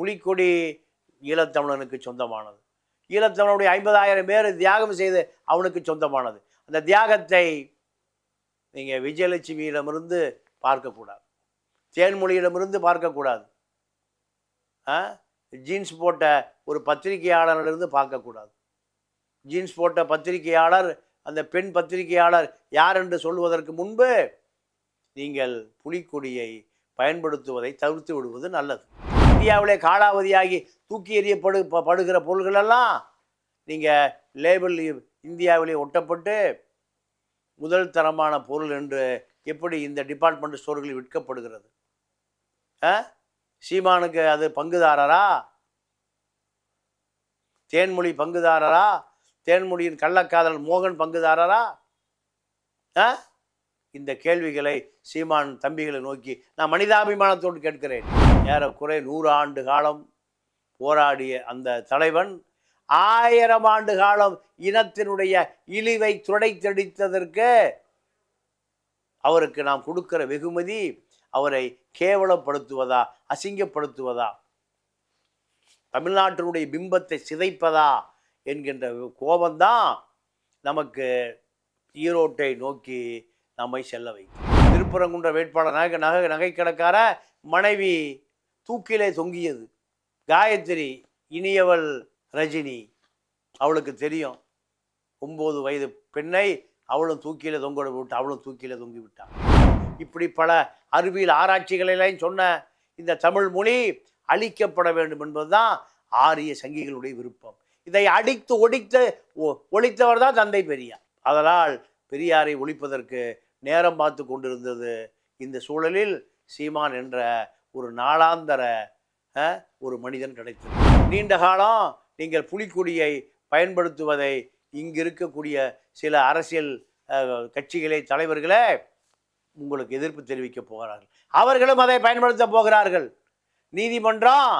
புலிக்கொடி ஈழத்தமிழனுக்கு சொந்தமானது. ஈழத்தமிழனுடைய ஐம்பதாயிரம் பேர் தியாகம் செய்து அவனுக்கு சொந்தமானது. அந்த தியாகத்தை நீங்கள் விஜயலட்சுமியிடமிருந்து பார்க்கக்கூடாது. தேன்மொழியிடமிருந்து பார்க்கக்கூடாது. ஆ? ஜீன்ஸ் போட்ட ஒரு பத்திரிகையாளரிலிருந்து பார்க்கக்கூடாது. ஜீன்ஸ் போட்ட பத்திரிகையாளர் அந்த பெண் பத்திரிகையாளர் யார் என்று சொல்வதற்கு முன்பு நீங்கள் புலிக்கொடியை பயன்படுத்துவதை தவிர்த்து விடுவது நல்லது. இந்தியாவிலே காலாவதியாகி தூக்கி எறியப்படு ப- படுகிற பொருள்களெல்லாம் நீங்கள் லேபிள் இந்தியாவிலே ஒட்டப்பட்டு முதல் தரமான பொருள் என்று எப்படி இந்த டிபார்ட்மெண்ட் ஸ்டோர்களில் விற்கப்படுகிறது? ஆ? சீமானுக்கு அது பங்குதாரரா? தேன்மொழி பங்குதாரரா? தேன்மொழியின் கள்ளக்காதல் மோகன் பங்குதாரரா? ஆ? இந்த கேள்விகளை சீமான் தம்பிகளை நோக்கி நான் மனிதாபிமானத்தோடு கேட்கிறேன். ஏறக்குறை நூறு ஆண்டு காலம் போராடிய அந்த தலைவன் ஆயிரம் ஆண்டு காலம் இனத்தினுடைய இழிவை துடைத்தடித்ததற்கு அவருக்கு நாம் கொடுக்கிற வெகுமதி அவரை கேவலப்படுத்துவதா அசிங்கப்படுத்துவதா தமிழ்நாட்டினுடைய பிம்பத்தை சிதைப்பதா என்கின்ற கோபந்தான் நமக்கு ஈரோட்டை நோக்கி நம்மை செல்ல வைக்கும். திருப்பரங்குன்ற வேட்பாளர் நகை நகை நகைக்கடைக்கார மனைவி தூக்கிலே தொங்கியது. காயத்ரி இனியவள் ரஜினி அவளுக்கு தெரியும். ஒம்பது வயது பெண்ணை அவளும் தூக்கியில தொங்க விட்டு அவளும் தூக்கியில தொங்கி விட்டான் இப்படி பல அறிவியல் ஆராய்ச்சிகளெல்லாம் சொன்ன இந்த தமிழ் மொழி அழிக்கப்பட வேண்டும் என்பதுதான் ஆரிய சங்கிகளுடைய விருப்பம். இதை அடித்து ஒடித்த ஒ- ஒழித்தவர் தான் தந்தை பெரியார். அதனால் பெரியாரை ஒழிப்பதற்கு நேரம் பார்த்து கொண்டிருந்தது இந்த சூழலில் சீமான் என்ற ஒரு நாளாந்தர ஒரு மனிதன் கிடைத்தது. நீண்ட காலம் நீங்கள் புலிக்கொடியை பயன்படுத்துவதை இங்கு இருக்கக்கூடிய சில அரசியல் கட்சிகளை தலைவர்களே உங்களுக்கு எதிர்ப்பு தெரிவிக்க போகிறார்கள். அவர்களும் அதை பயன்படுத்த போகிறார்கள். நீதிமன்றம்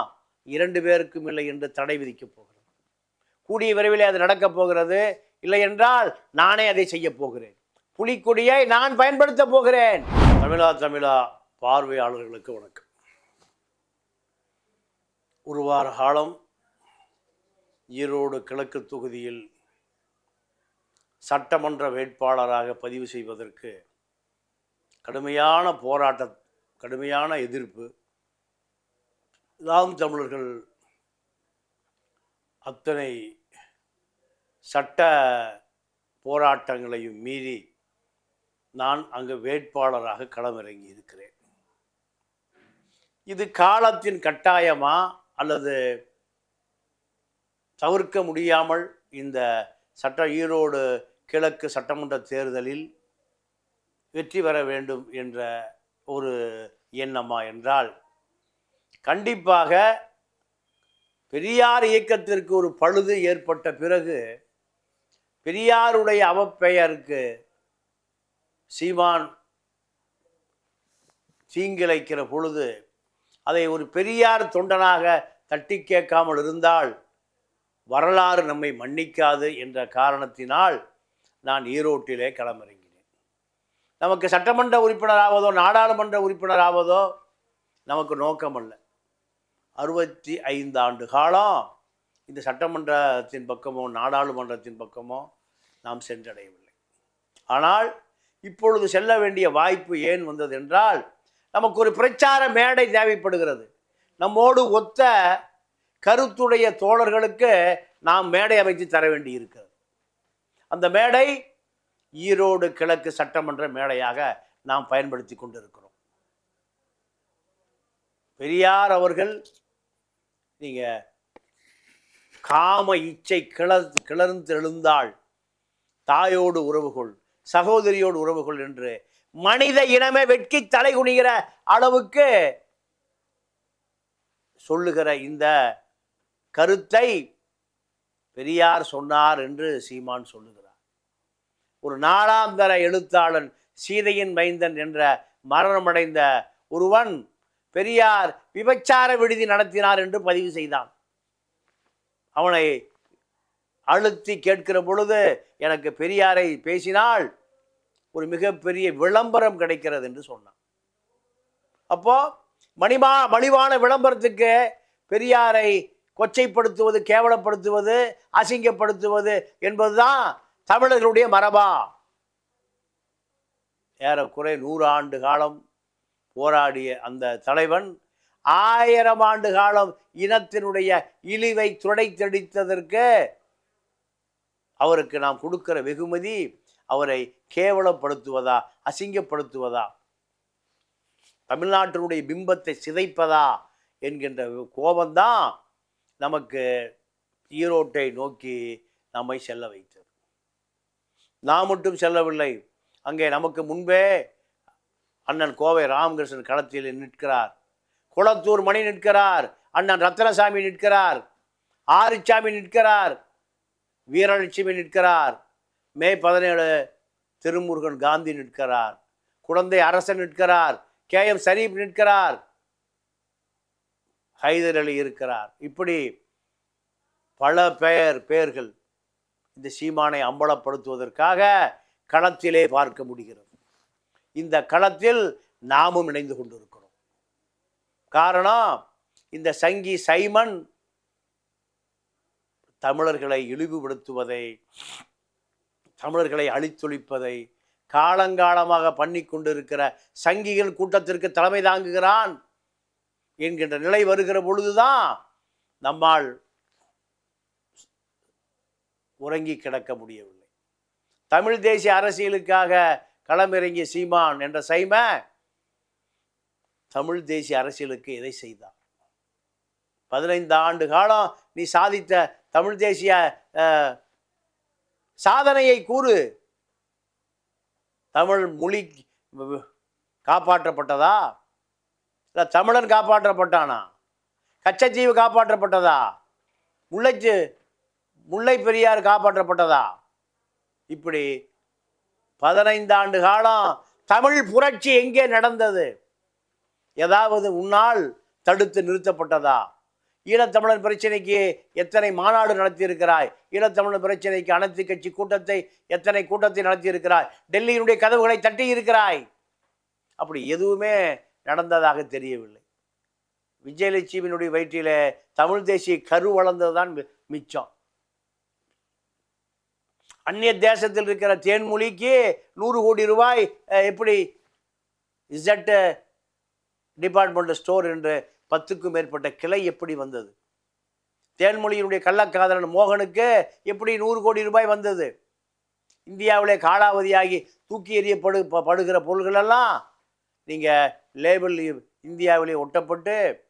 இரண்டு பேருக்கும் இல்லை என்று தடை விதிக்கப் போகிறது. கூடிய விரைவில் அது நடக்கப் போகிறது. இல்லை என்றால் நானே அதை செய்ய போகிறேன். புலிக்கொடியை நான் பயன்படுத்த போகிறேன். தமிழா தமிழா பார்வையாளர்களுக்கு வணக்கம். ஒரு வார காலம் ஈரோடு கிழக்கு தொகுதியில் சட்டமன்ற வேட்பாளராக பதிவு செய்வதற்கு கடுமையான போராட்ட கடுமையான எதிர்ப்பு. நாம் தமிழர்கள் அத்தனை சட்ட போராட்டங்களையும் மீறி நான் அங்கு வேட்பாளராக களமிறங்கி இருக்கிறேன் இது காலத்தின் கட்டாயமாக அல்லது தவிர்க்க முடியாமல் இந்த சட்ட ஈரோடு கிழக்கு சட்டமன்ற தேர்தலில் வெற்றி பெற வேண்டும் என்ற ஒரு எண்ணமா என்றால் கண்டிப்பாக பெரியார் இயக்கத்திற்கு ஒரு பழுது ஏற்பட்ட பிறகு பெரியாருடைய அவப்பெயருக்கு சீமான் தீங்கிழைக்கிற பொழுது அதை ஒரு பெரியார் தொண்டனாக தட்டி கேட்காமல் இருந்தால் வரலாறு நம்மை மன்னிக்காது என்ற காரணத்தினால் நான் ஈரோட்டிலே களமிறங்கினேன். நமக்கு சட்டமன்ற உறுப்பினராவதோ நாடாளுமன்ற உறுப்பினராவதோ நமக்கு நோக்கமல்ல. அறுபத்தி ஐந்து ஆண்டு காலம் இந்த சட்டமன்றத்தின் பக்கமோ நாடாளுமன்றத்தின் பக்கமோ நாம் சென்றடையவில்லை. ஆனால் இப்பொழுது செல்ல வேண்டிய வாய்ப்பு ஏன் வந்தது என்றால் நமக்கு ஒரு பிரச்சார மேடை தேவைப்படுகிறது. நம்மோடு ஒத்த கருத்துடைய தோழர்களுக்கு நாம் மேடை அமைத்து தர வேண்டி இருக்கிறது அந்த மேடை ஈரோடு கிழக்கு சட்டமன்ற மேடையாக நாம் பயன்படுத்தி கொண்டிருக்கிறோம். பெரியார் அவர்கள் நீங்கள் காம இச்சை கிளர் கிளர்ந்து எழுந்தாள் தாயோடு உறவுகொள் சகோதரியோடு உறவுகொள் என்று மனித இனமே வெட்கி தலை குனிகிற அளவுக்கு சொல்லுகிற இந்த கருத்தை பெரியார் சொன்னார் என்று சீமான் சொல்லுகிறார். ஒரு நாளாந்தர எழுத்தாளன் சீதையின் மைந்தன் என்ற மரணமடைந்த ஒருவன் பெரியார் விபச்சார விடுதி நடத்தினார் என்று பதிவு செய்தான். அவனை அழுத்தி கேட்கிற பொழுது எனக்கு பெரியாரை பேசினால் ஒரு மிகப்பெரிய விளம்பரம் கிடைக்கிறது என்று சொன்னான். அப்போ மணிமா மலிவான விளம்பரத்துக்கு பெரியாரை கொச்சைப்படுத்துவது கேவலப்படுத்துவது அசிங்கப்படுத்துவது என்பதுதான் தமிழர்களுடைய மரபா. ஏறக்குறை நூறு ஆண்டு காலம் போராடிய அந்த தலைவன் ஆயிரம் ஆண்டு காலம் இனத்தினுடைய இழிவை துடைத்தடித்ததற்கு அவருக்கு நாம் கொடுக்கிற வெகுமதி அவரை கேவலப்படுத்துவதா அசிங்கப்படுத்துவதா? தமிழ்நாட்டினுடைய பிம்பத்தை சிதைப்பதா என்கின்ற கோபந்தான் நமக்கு ஈரோட்டை நோக்கி நம்மை செல்ல வைத்தது. நான் மட்டும் செல்லவில்லை. அங்கே நமக்கு முன்பே அண்ணன் கோவை ராமகிருஷ்ணன் களத்தில் நிற்கிறார். குளத்தூர் மணி நிற்கிறார். அண்ணன் ரத்னசாமி நிற்கிறார். ஆரிச்சாமி நிற்கிறார். வீரலட்சுமி நிற்கிறார். மே பதினேழு திருமுருகன் காந்தி நிற்கிறார். குழந்தை அரசன் நிற்கிறார். கே எம் சரீப் நிற்கிறார். ஹைதர் அலி இருக்கிறார். இப்படி பல பெயர் பெயர்கள் இந்த சீமானை அம்பலப்படுத்துவதற்காக களத்திலே பார்க்க முடிகிறது. இந்த களத்தில் நாமும் இணைந்து கொண்டிருக்கிறோம். காரணம் இந்த சங்கி சைமன் தமிழர்களை இழிவுபடுத்துவதை தமிழர்களை அழித்தொழிப்பதை காலங்காலமாக பண்ணி கொண்டிருக்கிற சங்கிகள் கூட்டத்திற்கு தலைமை தாங்குகிறான் என்கின்ற நிலை வருகிற பொழுதுதான் நம்மால் உறங்கி கிடக்க முடியவில்லை. தமிழ் தேசிய அரசியலுக்காக களமிறங்கிய சீமான் என்ற சைம தமிழ் தேசிய அரசியலுக்கு எதை செய்தார்? பதினைந்து ஆண்டு காலம் நீ சாதித்த தமிழ் தேசிய சாதனையை கூறு. தமிழ் மொழி காப்பாற்றப்பட்டதா? இல்லை தமிழன் காப்பாற்றப்பட்டானா? கச்சத்தீவு காப்பாற்றப்பட்டதா? முல்லைச்சு முல்லை பெரியார் காப்பாற்றப்பட்டதா? இப்படி பதினைந்து ஆண்டு காலம் தமிழ் புரட்சி எங்கே நடந்தது? ஏதாவது உன்னால் தடுத்து நிறுத்தப்பட்டதா? ஈழத்தமிழர் பிரச்சனைக்கு எத்தனை மாநாடு நடத்தியிருக்கிறாய்? ஈழத்தமிழர் பிரச்சனைக்கு அனைத்து கட்சி கூட்டத்தை எத்தனை கூட்டத்தை நடத்தியிருக்கிறாய்? டெல்லியினுடைய கதவுகளை தட்டி இருக்கிறாய் அப்படி எதுவுமே நடந்ததாக தெரியவில்லை. விஜயலட்சுமியினுடைய வயிற்றிலே தமிழ் தேசிய கரு வளர்ந்ததுதான் மி- மிச்சம். அந்நிய தேசத்தில் இருக்கிற தேன்மொழிக்கு நூறு கோடி ரூபாய் எப்படி இசட் டிபார்ட்மெண்ட் ஸ்டோர் என்று பத்துக்கும் மேற்பட்ட கிளை எப்படி வந்தது? தேன்மொழியினுடைய கள்ளக்காதலன் மோகனுக்கு எப்படி நூறு கோடி ரூபாய் வந்தது? இந்தியாவிலே காலாவதியாகி தூக்கி எறியப்படு ப- படுகிற பொருள்களெல்லாம் நீங்கள் லேபிள் இந்தியாவிலே ஒட்டப்பட்டு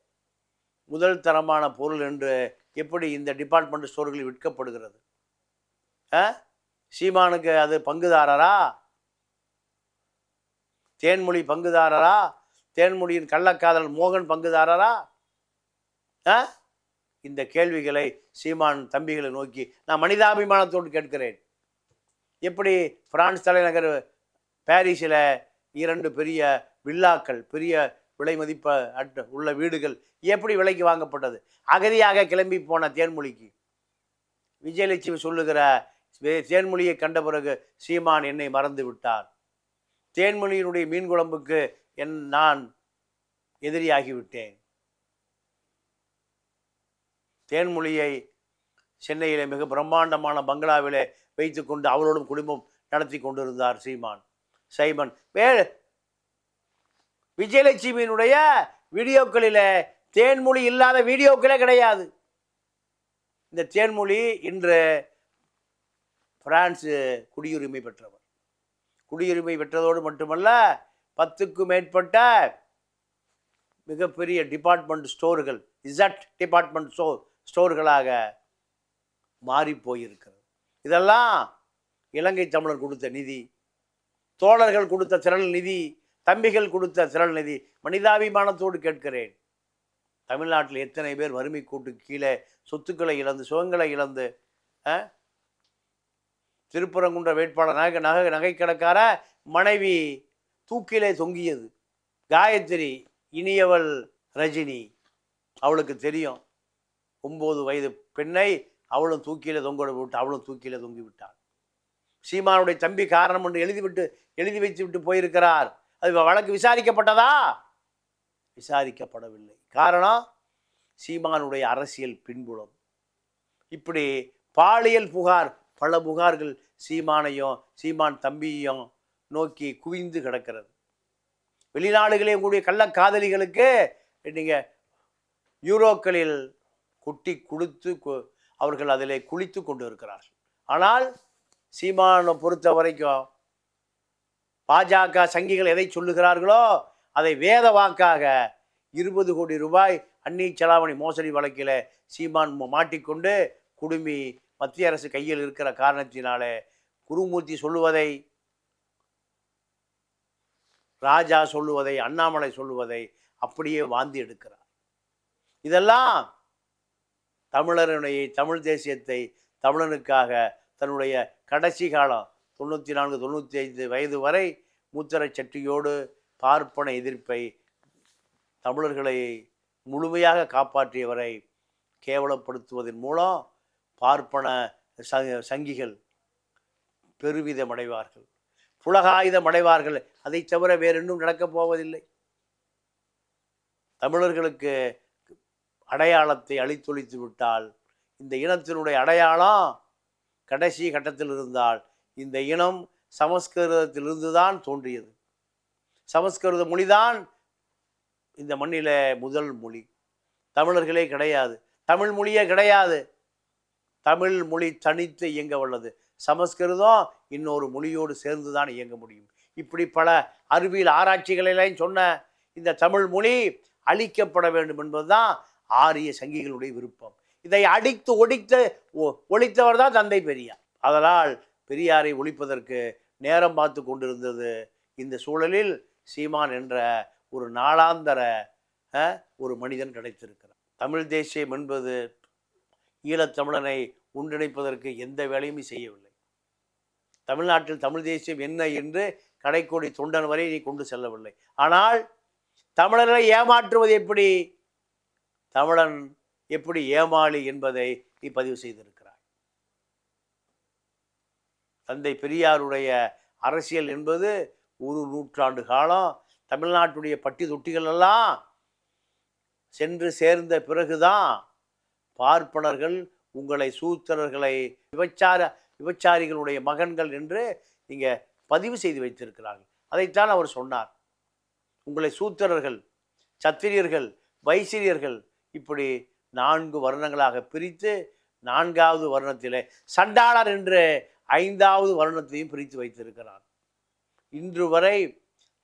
முதல் தரமான பொருள் என்று எப்படி இந்த டிபார்ட்மெண்ட் ஸ்டோர்களில் விற்கப்படுகிறது? ஆ? சீமானுக்கு அது பங்குதாரரா? தேன்மொழி பங்குதாரரா? தேன்மொழியின் கள்ளக்காதல் மோகன் பங்குதாரரா? ஆ? இந்த கேள்விகளை சீமான் தம்பிகளை நோக்கி நான் மனிதாபிமானத்தோடு கேட்கிறேன். எப்படி பிரான்ஸ் தலைநகர் பாரிஸில் இரண்டு பெரிய வில்லாக்கள் பெரிய விலை மதிப்ப அட்ட உள்ள வீடுகள் எப்படி விலைக்கு வாங்கப்பட்டது? அகதியாக கிளம்பி போன தேன்மொழிக்கு விஜயலட்சுமி சொல்லுகிற தேன்மொழியை கண்ட பிறகு சீமான் என்னை மறந்து விட்டார். தேன்மொழியினுடைய மீன் குழம்புக்கு என் நான் எதிரியாகிவிட்டேன். தேன்மொழியை சென்னையிலே மிக பிரம்மாண்டமான பங்களாவிலே வைத்துக்கொண்டு அவரோடும் குடும்பம் நடத்தி கொண்டிருந்தார் சீமான். சைமன். வே விஜயலட்சுமியினுடைய வீடியோக்களில் தேன்மொழி இல்லாத வீடியோக்களே கிடையாது. இந்த தேன்மொழி இன்று பிரான்ஸ் குடியுரிமை பெற்றவர். குடியுரிமை பெற்றதோடு மட்டுமல்ல பத்துக்கும் மேற்பட்ட மிகப்பெரிய டிபார்ட்மெண்ட் ஸ்டோர்கள் இசட் டிபார்ட்மெண்ட் ஸ்டோர் ஸ்டோர்களாக மாறி போயிருக்கிறது. இதெல்லாம் இலங்கை தமிழர் கொடுத்த நிதி தோழர்கள் கொடுத்த திரள் நிதி தம்பிகள் கொடுத்த திரள் நிதி. மனிதாபிமானத்தோடு கேட்கிறேன். தமிழ்நாட்டில் எத்தனை பேர் வறுமை கூட்டு கீழே சொத்துக்களை இழந்து சுகங்களை இழந்து ஆ? திருப்பரங்குன்ற வேட்பாளர் நகை நகை நகைக்கடைக்கார மனைவி தூக்கிலே தொங்கியது. காயத்ரி இனியவள் ரஜினி அவளுக்கு தெரியும். ஒம்பது வயது பெண்ணை அவளும் தூக்கியில் தொங்க விட்டு அவளும் தூக்கியில் தொங்கி விட்டாள். சீமானுடைய தம்பி காரணம் என்று எழுதிவிட்டு எழுதி வைத்து விட்டு போயிருக்கிறார். அது வழக்கு விசாரிக்கப்பட்டதா? விசாரிக்கப்படவில்லை. காரணம் சீமானுடைய அரசியல் பின்புலம். இப்படி பாலியல் புகார் பல புகார்கள் சீமானையும் சீமான் தம்பியையும் நோக்கி குவிந்து கிடக்கிறது. வெளிநாடுகளே கூடிய கள்ளக்காதலிகளுக்கு நீங்கள் யூரோக்களில் கொட்டி கொடுத்து கு- அவர்கள் அதிலே குளித்து கொண்டு இருக்கிறார்கள் ஆனால் சீமானை பொறுத்த வரைக்கும் பாஜக சங்கிகள் எதை சொல்லுகிறார்களோ அதை வேத வாக்காக இருபது கோடி ரூபாய் அன்னி செலாவணி மோசடி வழக்கில் சீமான் மாட்டிக்கொண்டு குடுமி மத்திய அரசு கையில் இருக்கிற காரணத்தினாலே குருமூர்த்தி சொல்லுவதை ராஜா சொல்லுவதை அண்ணாமலை சொல்லுவதை அப்படியே வாந்தி எடுக்கிறார். இதெல்லாம் தமிழருடைய தமிழ் தேசியத்தை தமிழனுக்காக தன்னுடைய கடைசி காலம் தொண்ணூற்றி நான்கு தொண்ணூற்றி ஐந்து வயது வரை மூத்தரை சட்டியோடு பார்ப்பன எதிர்ப்பை தமிழர்களை முழுமையாக காப்பாற்றியவரை கேவலப்படுத்துவதன் மூலம் பார்ப்பன ச- சங்கிகள் பெருவிதமடைவார்கள் புலகாயுதம் அடைவார்கள். அதை தவிர வேறென்னும் நடக்கப் போவதில்லை. தமிழர்களுக்கு அடையாளத்தை அழித்தொழித்து விட்டால் இந்த இனத்தினுடைய அடையாளம் கடைசி கட்டத்தில் இருந்தால் இந்த இனம் சமஸ்கிருதத்திலிருந்து தான் தோன்றியது. சமஸ்கிருத மொழிதான் இந்த மண்ணில முதல் மொழி. தமிழர்களே கிடையாது. தமிழ் மொழியே கிடையாது. தமிழ் மொழி தனித்து இயங்க வல்லது. சமஸ்கிருதம் இன்னொரு மொழியோடு சேர்ந்து தான் இயங்க முடியும். இப்படி பல அறிவியல் ஆராய்ச்சிகளெல்லாம் சொன்ன இந்த தமிழ் மொழி அழிக்கப்பட வேண்டும் என்பதுதான் ஆரிய சங்கிகளுடைய விருப்பம். இதை அடித்து ஒடித்து ஒ- ஒழித்தவர் தான் தந்தை பெரியார். அதனால் பெரியாரை ஒழிப்பதற்கு நேரம் பார்த்து கொண்டிருந்தது. இந்த சூழலில் சீமான் என்ற ஒரு நாளாந்தர ஒரு மனிதன் கிடைத்திருக்கிறார் தமிழ் தேசியம் என்பது ஈழத்தமிழனை ஒன்றிணைப்பதற்கு எந்த வேலையும் செய்யவில்லை. தமிழ்நாட்டில் தமிழ் தேசியம் என்ன என்று கடைக்கோடி தொண்டன் வரை நீ கொண்டு செல்லவில்லை. ஆனால் தமிழர்களை ஏமாற்றுவது எப்படி? தமிழன் எப்படி ஏமாளி என்பதை நீ பதிவு செய்திருக்கிறாய். தந்தை பெரியாருடைய அரசியல் என்பது ஒரு நூற்றாண்டு காலம். தமிழ்நாட்டுடைய பட்டி தொட்டிகள் எல்லாம் சென்று சேர்ந்த பிறகுதான் பார்ப்பனர்கள் உங்களை சூத்திரர்களை விபச்சார விபச்சாரிகளுடைய மகன்கள் என்று இங்கே பதிவு செய்து வைத்திருக்கிறார்கள். அதைத்தான் அவர் சொன்னார். உங்களை சூத்திரர்கள் சத்திரியர்கள் வைசிரியர்கள் இப்படி நான்கு வருணங்களாக பிரித்து நான்காவது வருணத்திலே சண்டாளர் என்று ஐந்தாவது வருணத்தையும் பிரித்து வைத்திருக்கிறார். இன்று வரை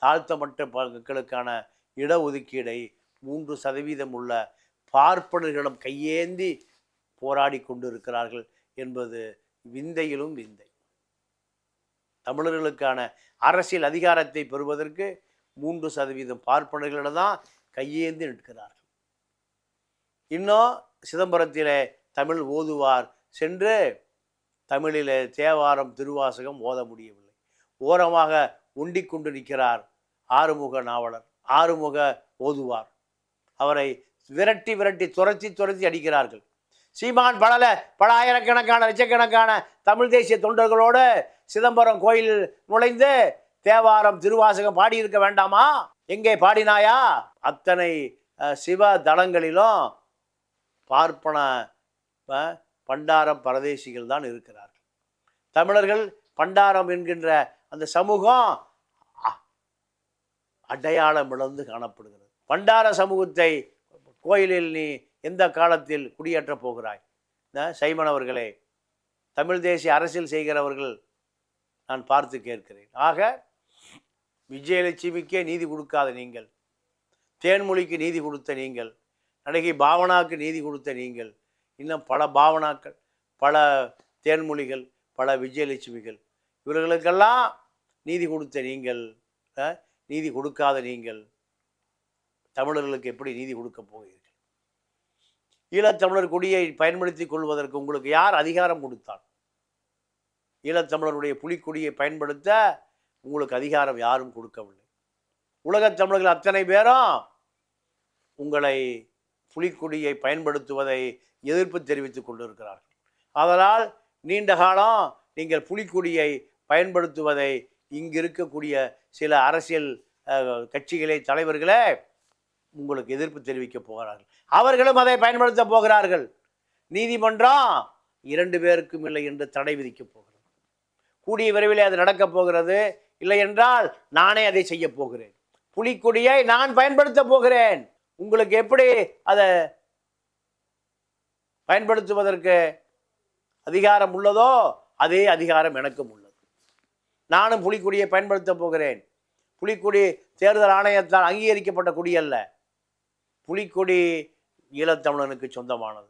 தாழ்த்தப்பட்ட மக்களுக்கான இடஒதுக்கீடை மூன்று சதவீதம் உள்ள பார்ப்பனர்களிடம் கையேந்தி போராடி கொண்டிருக்கிறார்கள் என்பது விந்தையிலும் விந்தை. தமிழர்களுக்கான அரசியல் அதிகாரத்தை பெறுவதற்கு மூன்று சதவீதம் பார்ப்பனர்களிடம் தான் கையேந்து நிற்கிறார்கள். இன்னும் சிதம்பரத்திலே தமிழ் ஓதுவார் சென்று தமிழிலே தேவாரம் திருவாசகம் ஓத முடியவில்லை. ஓரமாக ஒண்டிக் கொண்டு நிற்கிறார் ஆறுமுக நாவலர். ஆறுமுக ஓதுவார். அவரை விரட்டி விரட்டி துரத்தி துரத்தி அடிக்கிறார்கள். சீமான் பல பல ஆயிரக்கணக்கான லட்சக்கணக்கான தமிழ் தேசிய தொண்டர்களோடு சிதம்பரம் கோயில் நுழைந்து தேவாரம் திருவாசகம் பாடியிருக்க வேண்டாமா? எங்கே பாடினாயா? அத்தனை சிவ தளங்களிலும் பார்ப்பன பண்டாரம் பரதேசிகள் தான் இருக்கிறார்கள். தமிழர்கள் பண்டாரம் என்கின்ற அந்த சமூகம் அ- அடையாளம் இழந்து காணப்படுகிறது. பண்டார சமூகத்தை கோயிலில் நீ எந்த காலத்தில் குடியேற்றப் போகிறாய்? சைமனவர்களே தமிழ் தேசிய அரசியல் செய்கிறவர்கள் நான் பார்த்து கேட்கிறேன். ஆக விஜயலட்சுமிக்கே நீதி கொடுக்காத நீங்கள் தேன்மொழிக்கு நீதி கொடுத்த நீங்கள் நடிகை பாவனாவுக்கு நீதி கொடுத்த நீங்கள் இன்னும் பல பாவனாக்கள் பல தேன்மொழிகள் பல விஜயலட்சுமிகள் இவர்களுக்கெல்லாம் நீதி கொடுத்த நீங்கள் நீதி கொடுக்காத நீங்கள் தமிழர்களுக்கு எப்படி நீதி கொடுக்க போகிறீர்கள்? ஈழத்தமிழர் கொடியை பயன்படுத்தி கொள்வதற்கு உங்களுக்கு யார் அதிகாரம் கொடுத்தார் ஈழத்தமிழருடைய புலிக்கொடியை பயன்படுத்த உங்களுக்கு அதிகாரம் யாரும் கொடுக்கவில்லை. உலகத் தமிழர்கள் அத்தனை பேரும் உங்களை புலிக்கொடியை பயன்படுத்துவதை எதிர்ப்பு தெரிவித்துக் கொண்டிருக்கிறார்கள். அதனால் நீண்ட காலம் நீங்கள் புலிக்கொடியை பயன்படுத்துவதை இங்கு இருக்கக்கூடிய சில அரசியல் கட்சிகளே தலைவர்களே உங்களுக்கு எதிர்ப்பு தெரிவிக்க போகிறார்கள். அவர்களும் அதை பயன்படுத்த போகிறார்கள். நீதிமன்றம் இரண்டு பேருக்கும் இல்லை என்று தடை விதிக்கப் போகிறது. கூடிய விரைவில் அது நடக்கப் போகிறது. இல்லை என்றால் நானே அதை செய்ய போகிறேன். புலிக்கொடியை நான் பயன்படுத்த போகிறேன். உங்களுக்கு எப்படி அதை பயன்படுத்துவதற்கு அதிகாரம் உள்ளதோ அதே அதிகாரம் எனக்கும் உள்ளது. நானும் புலிக்கொடியை பயன்படுத்த போகிறேன். புலிக்கொடி தேர்தல் ஆணையத்தால் அங்கீகரிக்கப்பட்ட கொடி அல்ல புலிக்கொடி ஈழத்தமிழனுக்கு சொந்தமானது.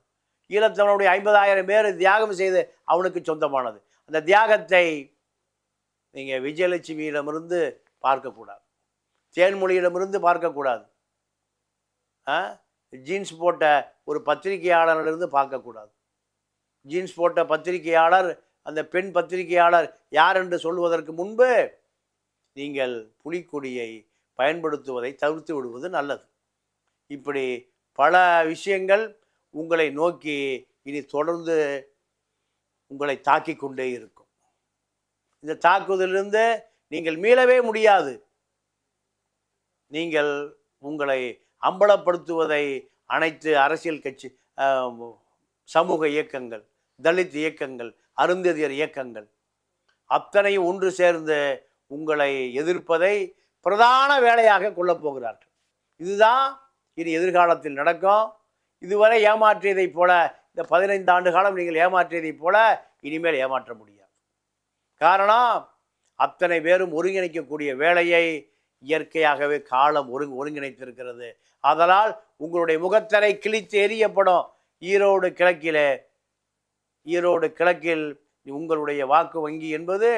ஈழத்தமிழனுடைய ஐம்பதாயிரம் பேர் தியாகம் செய்து அவனுக்கு சொந்தமானது. அந்த தியாகத்தை நீங்கள் விஜயலட்சுமியிடமிருந்து பார்க்கக்கூடாது. தேன்மொழியிடமிருந்து பார்க்கக்கூடாது. ஆ? ஜீன்ஸ் போட்ட ஒரு பத்திரிகையாளரிலிருந்து பார்க்கக்கூடாது. ஜீன்ஸ் போட்ட பத்திரிகையாளர் அந்த பெண் பத்திரிகையாளர் யார் என்று சொல்வதற்கு முன்பு நீங்கள் புலிக்கொடியை பயன்படுத்துவதை தவிர்த்து விடுவது நல்லது. இப்படி பல விஷயங்கள் உங்களை நோக்கி இனி தொடர்ந்து உங்களை தாக்கி கொண்டே இருக்கும். இந்த தாக்குதலிருந்து நீங்கள் மீளவே முடியாது. நீங்கள் உங்களை அம்பலப்படுத்துவதை அனைத்து அரசியல் கட்சி சமூக இயக்கங்கள் தலித் இயக்கங்கள் அருந்ததியர் இயக்கங்கள் அத்தனையும் ஒன்று சேர்ந்து உங்களை எதிர்ப்பதை பிரதான வேலையாக கொள்ளப் போகிறார்கள். இதுதான் இனி எதிர்காலத்தில் நடக்கும். இதுவரை ஏமாற்றியதைப் போல இந்த பதினைந்து ஆண்டு காலம் நீங்கள் ஏமாற்றியதைப் போல இனிமேல் ஏமாற்ற முடியாது. காரணம் அத்தனை பேரும் ஒருங்கிணைக்கக்கூடிய வேலையை இயற்கையாகவே காலம் ஒருங் ஒருங்கிணைத்திருக்கிறது. அதனால் உங்களுடைய முகத்தரை கிழித்து எரியப்படும் ஈரோடு கிழக்கிலே ஈரோடு கிழக்கில் உங்களுடைய வாக்கு வங்கி என்பது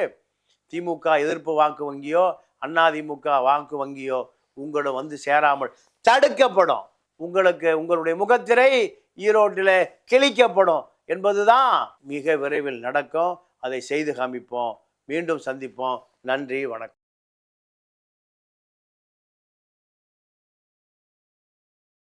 திமுக எதிர்ப்பு வாக்கு வங்கியோ அதிமுக வாக்கு வங்கியோ உங்களிடம் வந்து சேராமல் தடுக்கப்படும். உங்களுக்கு உங்களுடைய முகத்திரை ஈரோட்டில் கிழிக்கப்படும் என்பதுதான் மிக விரைவில் நடக்கும். அதை செய்து காமிப்போம். மீண்டும் சந்திப்போம். நன்றி வணக்கம்.